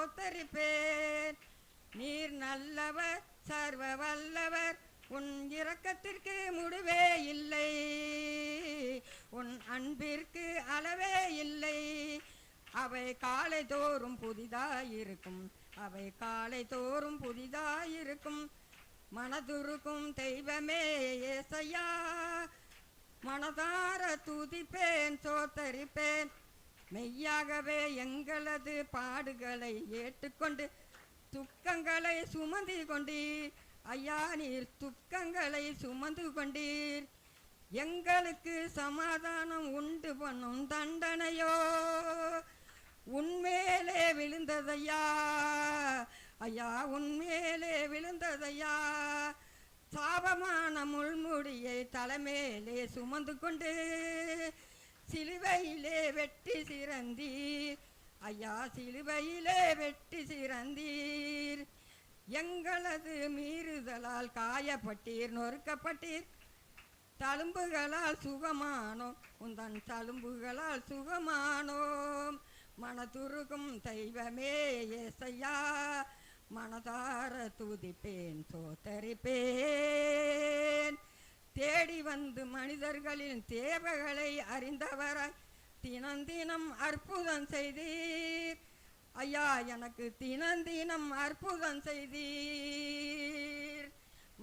ஸ்தோத்தரிப்பேன் நீர் நல்லவர் சர்வ வல்லவர் உன் இரக்கத்திற்கு முடிவே இல்லை. உன் அன்பிற்கு அளவே இல்லை. அவை காலை தோறும் புதிதாயிருக்கும். அவை காலை தோறும் புதிதாயிருக்கும். மனதுருக்கும் தெய்வமே ஏசையா. மனதார துதிப்பேன் சோத்தரிப்பேன். மெய்யாகவே எங்களது பாடுகளை ஏற்றுக்கொண்டு துக்கங்களை சுமந்து கொண்டீர். ஐயா நீர் துக்கங்களை சுமந்து கொண்டீர். எங்களுக்கு சமாதானம் உண்டு பண்ணும் தண்டனையோ. உன்மேலே விழுந்ததையா? ஐயா உன்மேலே விழுந்ததையா? சாபமான முள்முடியை தலைமேலே சுமந்து கொண்டு சிலுவையிலே வெட்டி சிறந்தீர். ஐயா சிலுவையிலே வெட்டி சிறந்தீர். எங்களது மீறுதலால் காயப்பட்டீர் நொறுக்கப்பட்டீர். தழும்புகளால் சுகமானோம் உந்தன் தழும்புகளால் சுகமானோம். மனதுருகும் தெய்வமே ஏசையா மனதார துதிப்பேன் தோத்தரிப்பேன். தேடி வந்து மனிதர்களின் தேவைகளை அறிந்தவராய் தினந்தினம் அற்புதம் செய்தீர். ஐயா எனக்கு தினந்தினம் அற்புதம் செய்தீர்.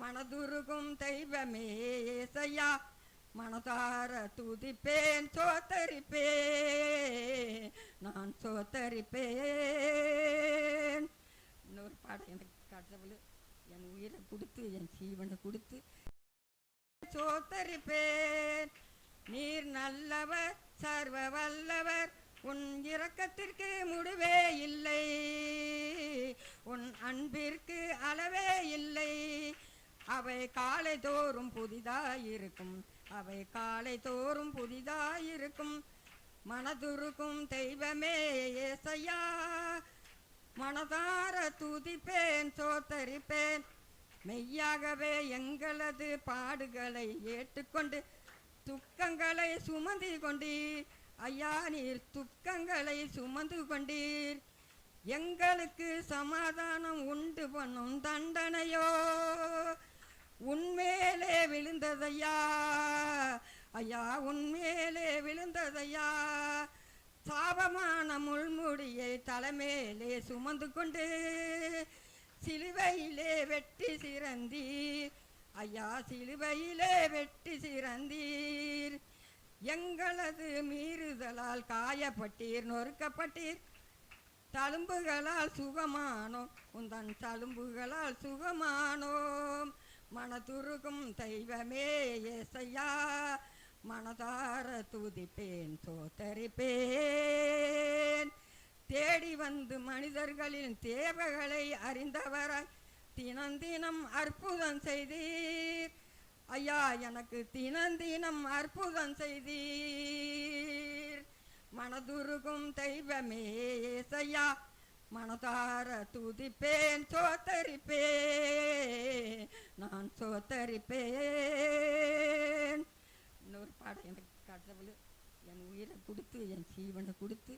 மனதுருகும் தெய்வமே ஏசையா மனதார துதிப்பேன் சோத்தரிப்பேன் நான் சோத்தரிப்பேன். இன்னொரு பாடம் எனக்கு கடவுள் என் உயிரை கொடுத்து என் ஜீவனை கொடுத்து ஸ்தோத்தரிப்பேன் நீர் நல்லவர் சர்வ வல்லவர் உன் இரக்கத்திற்கு முடிவே இல்லை. உன் அன்பிற்கு அளவே இல்லை. அவை காலை தோறும் புதிதாயிருக்கும். அவை காலை தோறும் புதிதாயிருக்கும். மனதுருக்கும் தெய்வமே ஏசையா. மனதார துதிப்பேன் சோத்தரிப்பேன். மெய்யாகவே எங்களது பாடுகளை ஏற்றுக்கொண்டு துக்கங்களை சுமந்து கொண்டீர். ஐயா நீர் துக்கங்களை சுமந்து கொண்டீர். எங்களுக்கு சமாதானம் உண்டு பண்ணும் தண்டனையோ. உன்மேலே விழுந்ததையா? ஐயா உன்மேலே விழுந்ததையா? சாபமான முள்முடியை தலைமேலே சுமந்து கொண்டு சிலுவையிலே வெட்டி சிறந்தீர். ஐயா சிலுவையிலே வெட்டி சிறந்தீர். எங்களது மீறுதலால் காயப்பட்டீர் நொறுக்கப்பட்டீர். தழும்புகளால் சுகமானோம் உந்தன் தழும்புகளால் சுகமானோம். மனதுருகும் தெய்வமே ஏசையா மனதார துதிப்பேன் தோத்தரிப்பேன். தேடி வந்து மனிதர்களின் தேவைகளை அறிந்தவராய் தினந்தினம் அற்புதம் செய்தீர். ஐயா எனக்கு தினந்தினம் அற்புதம் செய்தீர். மனதுருகும் தெய்வமே ஏசையா மனதார துதிப்பேன் சோத்தரிப்பேன் நான் சோத்தரிப்பேன். இன்னொரு பாடம் எனக்கு கடவுள் என் உயிரை கொடுத்து என் ஜீவனை கொடுத்து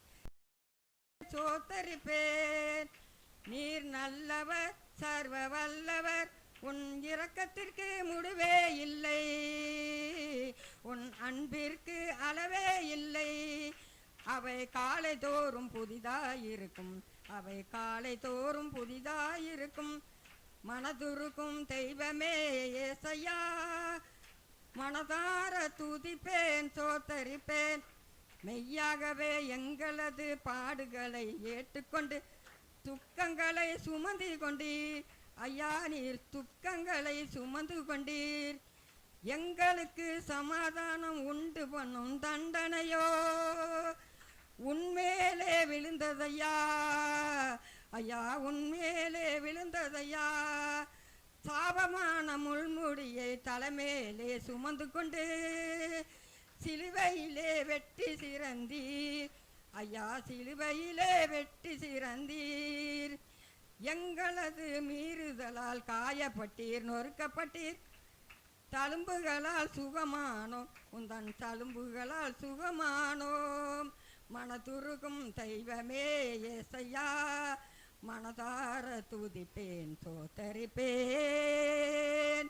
சோத்தரிப்பேன். நீர் நல்லவர் சர்வ வல்லவர் உன் இரக்கத்திற்கு முடிவே இல்லை. உன் அன்பிற்கு அளவே இல்லை. அவை காலை தோறும் புதிதாயிருக்கும் அவை காலை தோறும் புதிதாயிருக்கும் மனதுருக்கும் தெய்வமே ஏசையா. மனதார துதிப்பேன் சோத்தரிப்பேன். மெய்யாகவே எங்களது பாடுகளை ஏற்றுக்கொண்டு துக்கங்களை சுமந்து கொண்டீர். ஐயா நீர் துக்கங்களை சுமந்து கொண்டீர். எங்களுக்கு சமாதானம் உண்டு பண்ணும் தண்டனையோ. உன்மேலே விழுந்ததையா? ஐயா உன்மேலே விழுந்ததையா? சாபமான முள்முடியை தலைமேலே சுமந்து கொண்டு சிலுவையிலே வெட்டி சிறந்தீர். ஐயா சிலுவையிலே வெட்டி சிறந்தீர். எங்களது மீறுதலால் காயப்பட்டீர் நொறுக்கப்பட்டீர். தழும்புகளால் சுகமானோம் உந்தன் தழும்புகளால் சுகமானோம். மனதுருகும் தெய்வமே ஏசையா மனதார துதிப்பேன் சோத்தரிப்பேன்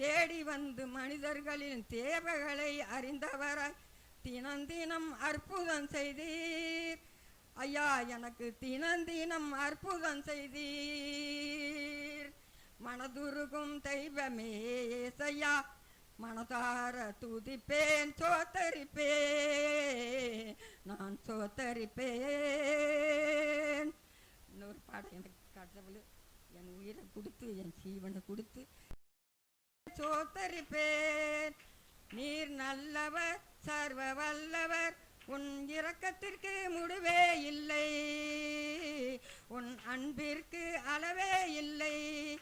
தேடி வந்து மனிதர்களின் தேவைகளை அறிந்தவராய் தினந்தினம் அற்புதம் செய்தீர். ஐயா எனக்கு தினந்தினம் அற்புதம் செய்தீர். மனதுருகும் தெய்வமே ஏசையா மனதார துதிப்பேன் சோத்தரிப்பேன் நான் சோத்தரிப்பேன். இன்னொரு பாடம் எனக்கு கடவுள் என் உயிரை கொடுத்து என் ஜீவனை கொடுத்து சோத்தரிப்பேன். நீர் நல்லவர் சர்வ வல்லவர் உன் இரக்கத்திற்கு முடிவே இல்லை. உன் அன்பிற்கு அளவே இல்லை.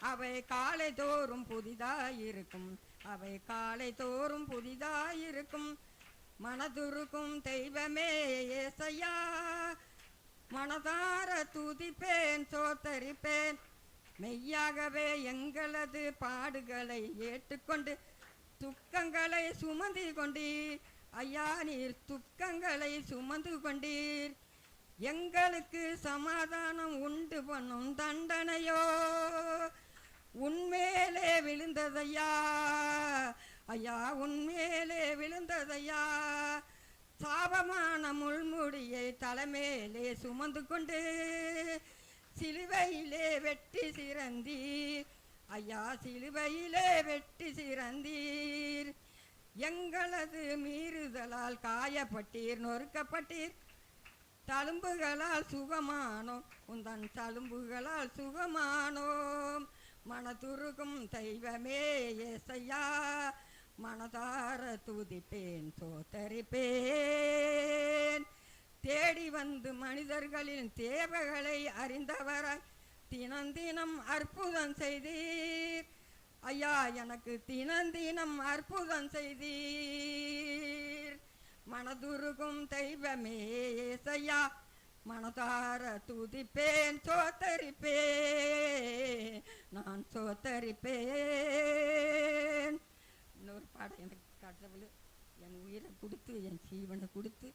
அவை காலை தோறும் புதிதாயிருக்கும். அவை காலை தோறும் புதிதாயிருக்கும். மனதுருக்கும் தெய்வமே ஏசையா. மனதார துதிப்பேன் சோத்தரிப்பேன். மெய்யாகவே எங்களது பாடுகளை ஏற்றுக்கொண்டு துக்கங்களை சுமந்து கொண்டீர். ஐயா நீர் துக்கங்களை சுமந்து கொண்டீர். எங்களுக்கு சமாதானம் உண்டு பண்ணும் தண்டனையோ? உன்மேலே விழுந்ததையா? ஐயா உன்மேலே விழுந்ததையா? சாபமான முள்முடியை தலைமேலே சுமந்து கொண்டு சிலுவையிலே வெட்டி சிறந்தீர். ஐயா சிலுவையிலே வெட்டி சிறந்தீர். எங்களது மீறுதலால் காயப்பட்டீர் நொறுக்கப்பட்டீர். தழும்புகளால் சுகமானோம் உந்தன் தழும்புகளால் சுகமானோம். மனதுருகும் தெய்வமே ஏசையா மனதார துதிப்பேன் சோத்தரிப்பேன். தேடி வந்து மனிதர்களின் தேவைகளை அறிந்தவராய் தினந்தினம் அற்புதம் செய்தீர். ஐயா எனக்கு தினந்தினம் அற்புதம் செய்தீர். மனதுருகும் தெய்வமே ஏசையா மனதார துதிப்பேன் சோத்தரிப்பேன் நான் சோத்தரிப்பேன். இன்னொரு பாடம் எனக்கு கடவுள் என் உயிரை கொடுத்து என் ஜீவனை கொடுத்து